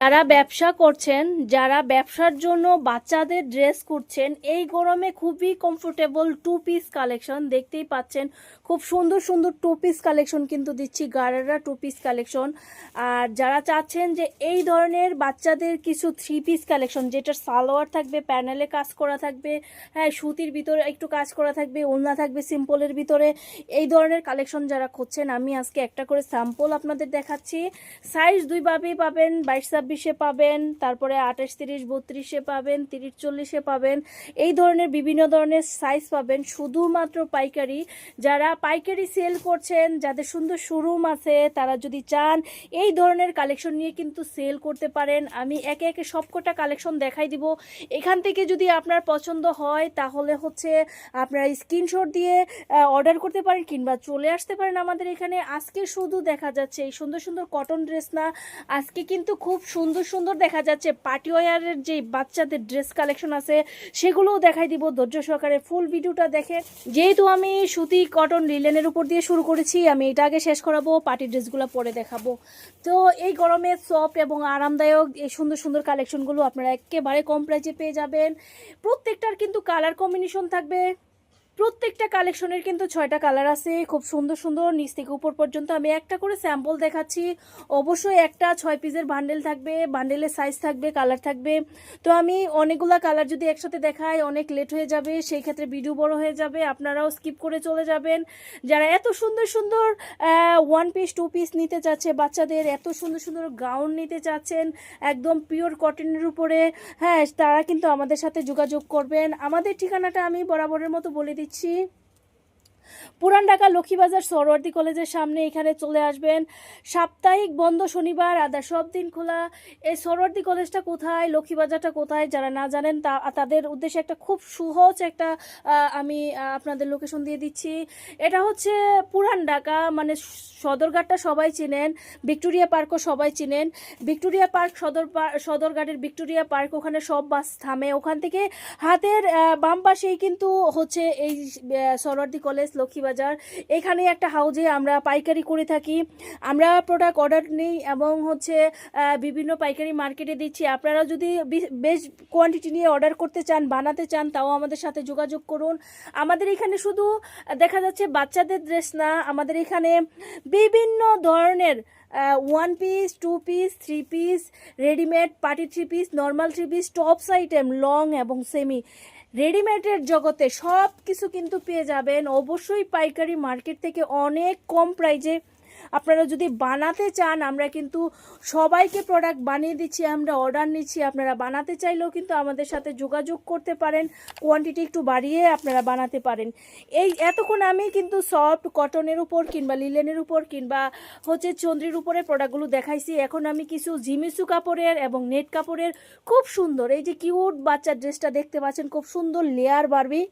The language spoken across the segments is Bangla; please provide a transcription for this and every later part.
যারা ব্যবসা করছেন, যারা ব্যবসার জন্য বাচ্চাদের ড্রেস করছেন, এই গরমে খুবই কমফোর্টেবল টু পিস কালেকশন দেখতেই পাচ্ছেন। খুব সুন্দর সুন্দর টু পিস কালেকশন কিন্তু দিচ্ছি, গারারা টু পিস কালেকশন আর যারা চাচ্ছেন যে এই ধরনের বাচ্চাদের কিছু থ্রি পিস কালেকশন যেটার সালোয়ার থাকবে প্যানেলে কাজ করা থাকবে হ্যাঁ সুতির ভিতরে একটু কাজ করা থাকবে ওলনা থাকবে সিম্পলের ভিতরে, এই ধরনের কালেকশন যারা খুঁজছেন, আমি আজকে একটা করে স্যাম্পল আপনাদের দেখাচ্ছি। সাইজ দুইভাবেই পাবেন বাইশ ছাব্বিশে পাবেন, তারপরে আঠাশ, তিরিশ, বত্রিশে পাবেন, তিরিশ, চল্লিশে পাবেন। এই ধরনের বিভিন্ন ধরনের সাইজ পাবেন, শুধুমাত্র পাইকারি। যারা পাইকারি সেল করছেন, যাদের সুন্দর শোরুম আছে, তারা যদি চান এই ধরনের কালেকশন নিয়ে কিন্তু সেল করতে পারেন। আমি একে একে সবকটা কালেকশন দেখাই দিব। এখান থেকে যদি আপনার পছন্দ হয়, তাহলে হচ্ছে আপনারা স্ক্রিনশট দিয়ে অর্ডার করতে পারেন কিংবা চলে আসতে পারেন আমাদের এখানে। আজকে শুধু দেখা যাচ্ছে এই সুন্দর সুন্দর কটন ড্রেস না। আজকে কিন্তু খুব সুন্দর সুন্দর দেখা যাচ্ছে। পার্টি ওয়ারের যে বাচ্চাদের ড্রেস কালেকশন আছে, সেগুলোও দেখাই দিব। ধৈর্য সহকারে ফুল ভিডিওটা দেখে। যেহেতু আমি সুতি কটন লিলেনের উপর দিয়ে শুরু করেছি, আমি এটা আগে শেষ করাবো পার্টি ড্রেসগুলো পরে দেখাবো। তো এই গরমে সফট এবং আরামদায়ক এই সুন্দর সুন্দর কালেকশনগুলো আপনারা একেবারে কম প্রাইজে পেয়ে যাবেন। প্রত্যেকটার কিন্তু কালার কম্বিনেশন থাকবে। প্রত্যেকটা কালেকশনের কিন্তু ছয়টা কালার আছে। খুব সুন্দর সুন্দর, নিচ থেকে উপর পর্যন্ত আমি একটা করে স্যাম্পল দেখাচ্ছি। অবশ্যই একটা ছয় পিসের বান্ডেল থাকবে বান্ডেলের সাইজ থাকবে কালার থাকবে। তো আমি অনেকগুলা কালার যদি একসাথে দেখাই, অনেক লেট হয়ে যাবে, সেই ক্ষেত্রে ভিডিও বড় হয়ে যাবে, আপনারাও স্কিপ করে চলে যাবেন। যারা এত সুন্দর সুন্দর ওয়ান পিস টু পিস নিতে চাচ্ছে, বাচ্চাদের এত সুন্দর সুন্দর গাউন নিতে চাচ্ছেন, একদম পিওর কটনের উপরে হ্যাঁ তারা কিন্তু আমাদের সাথে যোগাযোগ করবেন। আমাদের ঠিকানাটা আমি বরাবরের মতো বলে দিচ্ছি। দিচ্ছি। পুরান ঢাকা লক্ষ্মীবাজার সরওয়ার্দী কলেজের সামনে এখানে চলে আসবেন। সাপ্তাহিক বন্ধ শনিবার আদার সব দিন খোলা। এই সরওয়ার্দী কলেজটা কোথায়, লক্ষ্মীবাজারটা কোথায়, যারা না জানেন তা তাদের উদ্দেশ্যে একটা খুব সহজ একটা আমি আপনাদের লোকেশন দিয়ে দিচ্ছি। এটা হচ্ছে পুরান ঢাকা মানে সদরঘাটটা সবাই চেনেন, ভিক্টোরিয়া পার্কও সবাই চেনেন। ভিক্টোরিয়া পার্ক সদর সদরঘাটের ভিক্টোরিয়া পার্ক, ওখানে সব বাস থামে। ওখান থেকে হাতের বাম পাশেই কিন্তু হচ্ছে এই সরওয়ার্দী কলেজ লক্ষ্মীবাজার। এখানে একটা হাউজে আমরা পাইকারি করে থাকি। আমরা প্রোডাক্ট অর্ডার নিই এবং হচ্ছে বিভিন্ন পাইকারি মার্কেটে দিচ্ছি। আপনারা যদি বেশ কোয়ান্টিটি নিয়ে অর্ডার করতে চান, বানাতে চান, তাও আমাদের সাথে যোগাযোগ করুন। আমাদের এখানে শুধু, দেখা যাচ্ছে বাচ্চাদের ড্রেস না, আমাদের এখানে বিভিন্ন ধরনের one piece two piece three piece readymade party three piece normal three piece tops item long এবং সেমি রেডিমেডের জগতে সব কিছু কিন্তু পেয়ে যাবেন। অবশ্যই পাইকারি মার্কেট থেকে অনেক কম প্রাইজে আপনারা যদি বানাতে চান, আমরা কিন্তু সবাইকে প্রোডাক্ট বানিয়ে দিচ্ছি, আমরা অর্ডার নিচ্ছি, আপনারা বানাতে চাইলেও কিন্তু আমাদের সাথে যোগাযোগ করতে পারেন কোয়ান্টিটি একটু বাড়িয়ে আপনারা বানাতে পারেন। এই এতক্ষণ আমি কিন্তু সফট কটনের উপর কিংবা লিলেনের উপর কিংবা হচ্ছে চন্দ্রির উপরে প্রোডাক্টগুলো দেখাইছি। এখন আমি কিছু জিমিসু কাপড়ের এবং নেট কাপড়ের খুব সুন্দর, এই যে কিউট বাচ্চার ড্রেসটা দেখতে পাচ্ছেন, খুব সুন্দর লেয়ার বাড়বি।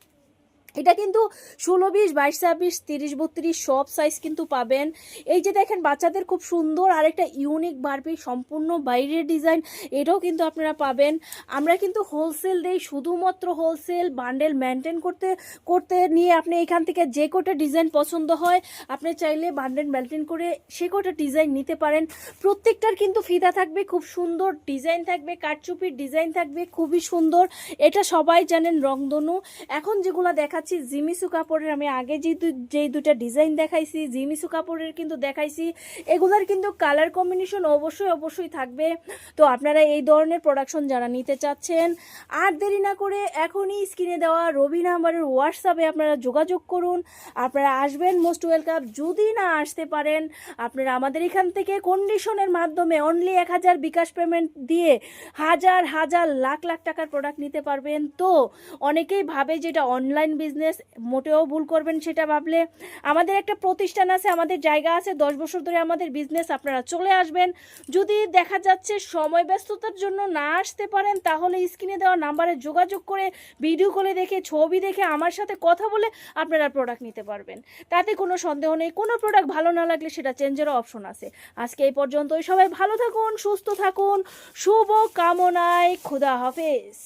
এটা কিন্তু ষোলো বিশ, বাইশ, ছাব্বিশ, তিরিশ, বত্রিশ সব সাইজ কিন্তু পাবেন। এই যে দেখেন, বাচ্চাদের খুব সুন্দর আর একটা ইউনিক বারবি, সম্পূর্ণ বাইরের ডিজাইন এটাও কিন্তু আপনারা পাবেন। আমরা কিন্তু হোলসেল দেই, শুধুমাত্র হোলসেল বান্ডেল মেনটেন করতে করতে নিয়ে আপনি এখান থেকে যে কটা ডিজাইন পছন্দ হয়, আপনি চাইলে বান্ডেল মেনটেন করে সে কটা ডিজাইন নিতে পারেন। প্রত্যেকটার কিন্তু ফিতা থাকবে, খুব সুন্দর ডিজাইন থাকবে কাটচুপির ডিজাইন থাকবে, খুবই সুন্দর। এটা সবাই জানেন রংধনু। এখন যেগুলো দেখাচ্ছি। জিমিসু কাপড়ের আমি আগে যে দু- যেই দুটা ডিজাইন দেখাইছি, জিমিসু কাপড়ের কিন্তু দেখাইছি। এগুলার কিন্তু কালার কম্বিনেশন অবশ্যই অবশ্যই থাকবে। তো আপনারা এই ধরনের প্রোডাকশন যারা নিতে চাচ্ছেন, আর দেরি না করে এখনই স্ক্রিনে দেওয়া রবি নাম্বারের হোয়াটসঅ্যাপে আপনারা যোগাযোগ করুন। আপনারা আসবেন মোস্ট ওয়েলকাম যদি না আসতে পারেন, আপনারা আমাদের এখান থেকে কন্ডিশনের মাধ্যমে অনলি এক হাজার বিকাশ পেমেন্ট দিয়ে হাজার হাজার, লাখ লাখ টাকার প্রোডাক্ট নিতে পারবেন। তো অনেকেই ভাবে যেটা অনলাইন বিজনেস মোটেও ভুল করবেন সেটা ভাবলে। আমাদের একটা প্রতিষ্ঠান আছে, আমাদের জায়গা আছে, দশ বছর ধরে আমাদের বিজনেস আপনারা চলে আসবেন। যদি দেখা যাচ্ছে সময় ব্যস্ততার জন্য না আসতে পারেন, তাহলে স্ক্রিনে দেওয়া নাম্বারে যোগাযোগ করে ভিডিও কলে দেখে, ছবি দেখে, আমার সাথে কথা বলে আপনারা প্রোডাক্ট নিতে পারবেন। তাতে কোনো সন্দেহ নেই, কোনো প্রোডাক্ট ভালো না লাগলে সেটা চেঞ্জেরও অপশন আছে। আজকে এই পর্যন্তই, সবাই ভালো থাকুন, সুস্থ থাকুন, শুভ কামনায়, খুদা হাফেজ।